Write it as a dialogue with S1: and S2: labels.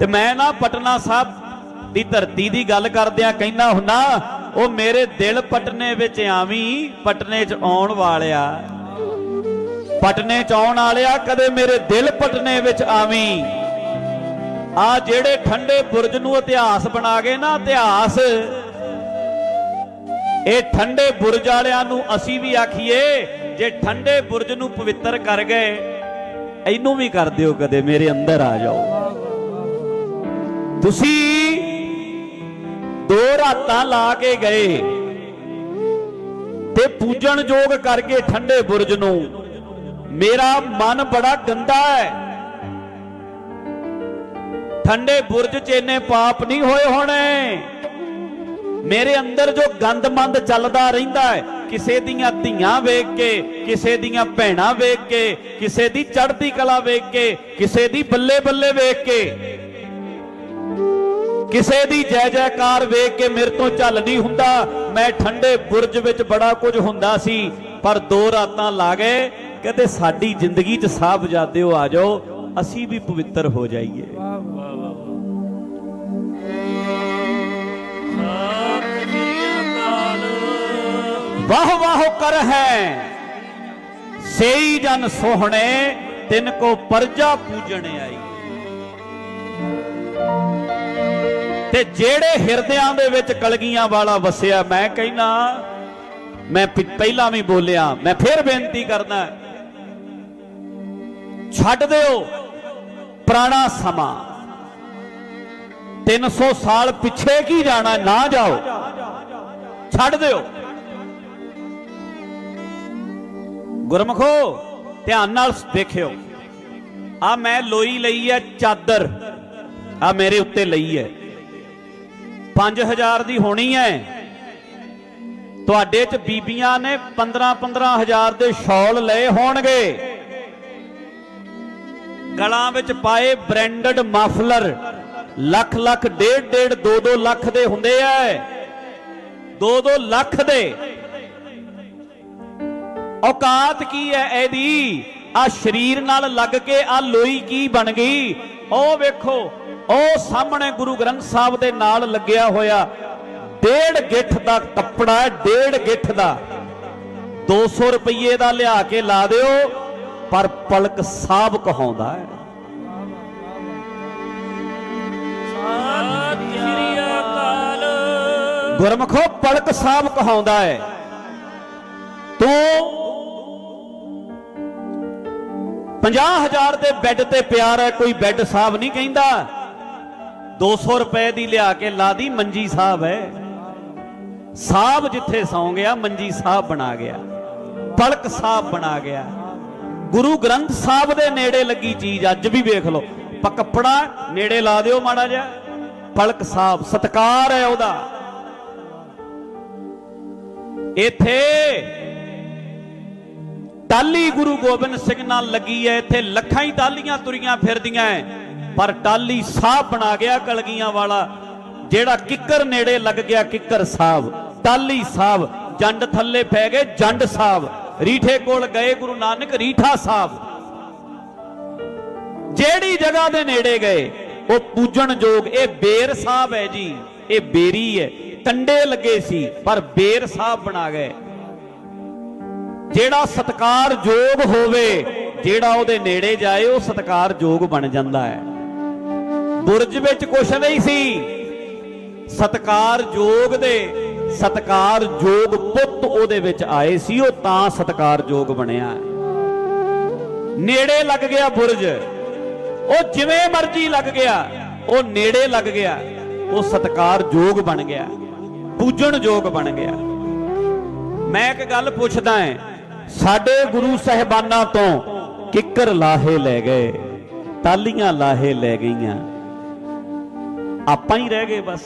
S1: ਤੇ ਮੈਂ ਨਾ ਪਟਨਾ ਸਾਹਿਬ ਦੀ ਧਰਤੀ ਦੀ ਗੱਲ ਕਰਦਿਆਂ ਕਹਿੰਦਾ ਹੁੰਦਾ, ਉਹ ਮੇਰੇ ਦਿਲ ਪਟਨੇ ਵਿੱਚ ਆਵੀਂ, ਪਟਨੇ 'ਚ ਆਉਣ ਵਾਲਿਆ। ਪਟਨੇ 'ਚ ਆਉਣ ਵਾਲਿਆ ਕਦੇ ਮੇਰੇ ਦਿਲ ਪਟਨੇ ਵਿੱਚ ਆਵੀਂ। ਆ ਜਿਹੜੇ ਠੰਡੇ ਬੁਰਜ ਨੂੰ ਇਤਿਹਾਸ ਬਣਾ ਗਏ ਨਾ ਇਤਿਹਾਸ, ਇਹ ਠੰਡੇ ਬੁਰਜ ਵਾਲਿਆਂ ਨੂੰ ਅਸੀਂ ਵੀ ਆਖੀਏ, ਜੇ ਠੰਡੇ ਬੁਰਜ ਨੂੰ ਪਵਿੱਤਰ ਕਰ ਗਏ, ਇਹਨੂੰ ਵੀ ਕਰ ਦਿਓ ਕਦੇ ਮੇਰੇ ਅੰਦਰ ਆ ਜਾਓ। ਤੁਸੀਂ ਦੋ ਰਾਤਾਂ ਲਾ ਕੇ ਗਏ ਤੇ ਪੂਜਣ ਯੋਗ ਕਰਕੇ ਠੰਡੇ ਬੁਰਜ ਨੂੰ। ਮੇਰਾ ਮਨ ਬੜਾ ਗੰਦਾ ਹੈ। ਠੰਡੇ ਬੁਰਜ 'ਚ ਇੰਨੇ ਪਾਪ ਨਹੀਂ ਹੋਏ ਹੋਣੇ। ਮੇਰੇ ਅੰਦਰ ਜੋ ਗੰਦਮੰਦ ਚੱਲਦਾ ਰਹਿੰਦਾ ਹੈ, ਕਿਸੇ ਦੀਆਂ ਧੀਆਂ ਵੇਖ ਕੇ, ਕਿਸੇ ਦੀਆਂ ਭੈਣਾਂ ਵੇਖ ਕੇ, ਕਿਸੇ ਦੀ ਚੜ੍ਹਦੀ ਕਲਾ ਵੇਖ ਕੇ, ਕਿਸੇ ਦੀ ਬੱਲੇ ਬੱਲੇ ਵੇਖ ਕੇ ਕਿਸੇ ਦੀ ਜੈ ਜੈਕਾਰ ਵੇਖ ਕੇ ਮੇਰੇ ਤੋਂ ਚੱਲ ਨਹੀਂ ਹੁੰਦਾ। ਮੈਂ ਠੰਡੇ ਬੁਰਜ ਵਿੱਚ ਬੜਾ ਕੁਝ ਹੁੰਦਾ ਸੀ, ਪਰ ਦੋ ਰਾਤਾਂ ਲਾ ਗਏ। ਕਹਿੰਦੇ, ਸਾਡੀ ਜ਼ਿੰਦਗੀ 'ਚ ਸਾਹ ਵਜਾਦਿਓ ਆ ਜਾਓ, ਅਸੀਂ ਵੀ ਪਵਿੱਤਰ ਹੋ ਜਾਈਏ। ਵਾਹ ਵਾਹ, ਕਰ ਹੈ। ਸੇਈ ਜਨ ਸੋਹਣੇ, ਤਿੰਨ ਕੋ ਪਰਜਾ ਪੂਜਣ ਆਈ। ਤੇ ਜਿਹੜੇ ਹਿਰਦਿਆਂ ਦੇ ਵਿੱਚ ਕਲਗੀਆਂ ਵਾਲਾ ਵਸਿਆ, ਮੈਂ ਕਹਿੰਦਾ ਮੈਂ ਪਹਿਲਾਂ ਵੀ ਬੋਲਿਆ, ਮੈਂ ਫਿਰ ਬੇਨਤੀ ਕਰਦਾ ਛੱਡ ਦਿਓ ਪੁਰਾਣਾ ਸਮਾਂ। 300 ਸਾਲ ਪਿੱਛੇ ਕੀ ਜਾਣਾ, ਨਾ ਜਾਓ। ਛੱਡ ਦਿਓ। ਗੁਰਮਖੋ, ਧਿਆਨ ਨਾਲ ਦੇਖਿਓ। ਆ ਮੈਂ ਲੋਈ ਲਈ ਹੈ ਚਾਦਰ, ਆ ਮੇਰੇ ਉੱਤੇ ਲਈ ਹੈ। 5000 ਦੀ ਹੋਣੀ ਹੈ ਤੁਹਾਡੇ ਚ ਬੀਬੀਆਂ ਨੇ 15 15000 ਦੇ ਸ਼ਾਲ ਲਏ ਹੋਣਗੇ। ਗਲਾਂ ਵਿੱਚ ਪਾਏ ਬ੍ਰਾਂਡਡ ਮਫਲਰ ਲੱਖ ਲੱਖ, ਡੇਢ ਡੇਢ 2 2 ਲੱਖ ਦੇ ਹੁੰਦੇ ਐ। 2 2 ਲੱਖ ਦੇ। ਔਕਾਤ ਕੀ ਹੈ ਇਹਦੀ? ਆ ਸਰੀਰ ਨਾਲ ਲੱਗ ਕੇ ਆ ਲੋਈ ਕੀ ਬਣ ਗਈ? ਉਹ ਵੇਖੋ ਉਹ ਸਾਹਮਣੇ ਗੁਰੂ ਗ੍ਰੰਥ ਸਾਹਿਬ ਦੇ ਨਾਲ ਲੱਗਿਆ ਹੋਇਆ ਡੇਢ ਗਿੱਠ ਦਾ ਕੱਪੜਾ ਹੈ ਡੇਢ ਗਿੱਠ ਦਾ। 200 ਰੁਪਏ ਦਾ ਲਿਆ ਕੇ ਲਾ ਦਿਓ ਪਰ ਪਲਕ ਸਾਹਿਬ ਕਹਾਉਂਦਾ ਹੈ। ਗੁਰਮਖੋ ਪਲਕ ਸਾਹਿਬ ਕਹਾਉਂਦਾ ਹੈ। ਤੂੰ 50000 ਦੇ ਬੈੱਡ ਤੇ ਪਿਆਰ ਹੈ ਕੋਈ ਬੈੱਡ ਸਾਹਿਬ ਨਹੀਂ ਕਹਿੰਦਾ। 200 ਰੁਪਏ ਦੀ ਲਿਆ ਕੇ ਲਾਦੀ ਮੰਜੀ ਸਾਹਿਬ ਹੈ। ਸਾਹਿਬ ਜਿੱਥੇ ਸੌਂ ਗਿਆ, ਮੰਜੀ ਸਾਹਿਬ ਬਣਾ ਗਿਆ। ਪਲਕ ਸਾਹਿਬ ਬਣਾ ਗਿਆ। ਗੁਰੂ ਗ੍ਰੰਥ ਸਾਹਿਬ ਦੇ ਨੇੜੇ ਲੱਗੀ ਚੀਜ਼, ਅੱਜ ਵੀ ਵੇਖ ਲਓ। ਪ, ਕੱਪੜਾ ਨੇੜੇ ਲਾ ਦਿਓ ਮਾੜਾ ਜਿਹਾ। ਪਲਕ ਸਾਹਿਬ, ਸਤਕਾਰ ਹੈ ਉਹਦਾ। ਇੱਥੇ ਟਾਲੀ ਗੁਰੂ ਗੋਬਿੰਦ ਸਿੰਘ ਨਾਲ ਲੱਗੀ ਹੈ, ਇੱਥੇ ਲੱਖਾਂ ਹੀ ਟਾਲੀਆਂ ਤੁਰੀਆਂ ਫਿਰਦੀਆਂ ਐ ਪਰ ਟਾਲੀ ਸਾਹਿਬ ਬਣਾ ਗਿਆ ਕਲਗੀਆਂ ਵਾਲਾ, ਜਿਹੜਾ ਕਿੱਕਰ ਨੇੜੇ ਲੱਗ ਗਿਆ ਕਿੱਕਰ ਸਾਹਿਬ ਟਾਲੀ ਸਾਹਿਬ ਜੰਡ ਥੱਲੇ ਪੈ ਗਏ ਜੰਡ ਸਾਹਿਬ ਰੀਠੇ ਕੋਲ ਗਏ ਗੁਰੂ ਨਾਨਕ, ਰੀਠਾ ਸਾਹਿਬ ਜਿਹੜੀ ਜਗ੍ਹਾ ਦੇ ਨੇੜੇ ਗਏ, ਉਹ ਪੂਜਣ ਯੋਗ ਇਹ ਬੇਰ ਸਾਹਿਬ ਹੈ ਜੀ, ਇਹ ਬੇਰੀ ਹੈ। ਕੰਡੇ ਲੱਗੇ ਸੀ, ਪਰ ਬੇਰ ਸਾਹਿਬ ਬਣਾ ਗਏ। ਜਿਹੜਾ ਸਤਕਾਰ ਯੋਗ ਹੋਵੇ, ਜਿਹੜਾ ਉਹਦੇ ਨੇੜੇ ਜਾਏ, ਉਹ ਸਤਕਾਰ ਯੋਗ ਬਣ ਜਾਂਦਾ ਹੈ। ਬੁਰਜ ਵਿੱਚ ਕੁਛ ਨਹੀਂ ਸੀ। ਸਤਕਾਰ ਯੋਗ ਦੇ, ਸਤਕਾਰ ਯੋਗ ਪੁੱਤ ਉਹਦੇ ਵਿੱਚ ਆਏ ਸੀ, ਉਹ ਤਾਂ ਸਤਕਾਰ ਯੋਗ ਬਣਿਆ। ਨੇੜੇ ਲੱਗ ਗਿਆ ਬੁਰਜ। ਉਹ ਜਿਵੇਂ ਮਰਜ਼ੀ ਲੱਗ ਗਿਆ, ਉਹ ਨੇੜੇ ਲੱਗ ਗਿਆ, ਉਹ ਸਤਕਾਰ ਯੋਗ ਬਣ ਗਿਆ, ਪੂਜਣ ਯੋਗ ਬਣ ਗਿਆ। ਮੈਂ ਇੱਕ ਗੱਲ ਪੁੱਛਦਾ ਹਾਂ, ਸਾਡੇ ਗੁਰੂ ਸਹਿਬਾਨਾਂ ਤੋਂ ਕਿੱਕਰ ਲਾਹੇ ਲੈ ਗਏ, ਤਾਲੀਆਂ ਲਾਹੇ ਲੈ ਗਈਆਂ। ਆਪਾਂ ਹੀ ਰਹਿ ਗਏ ਬਸ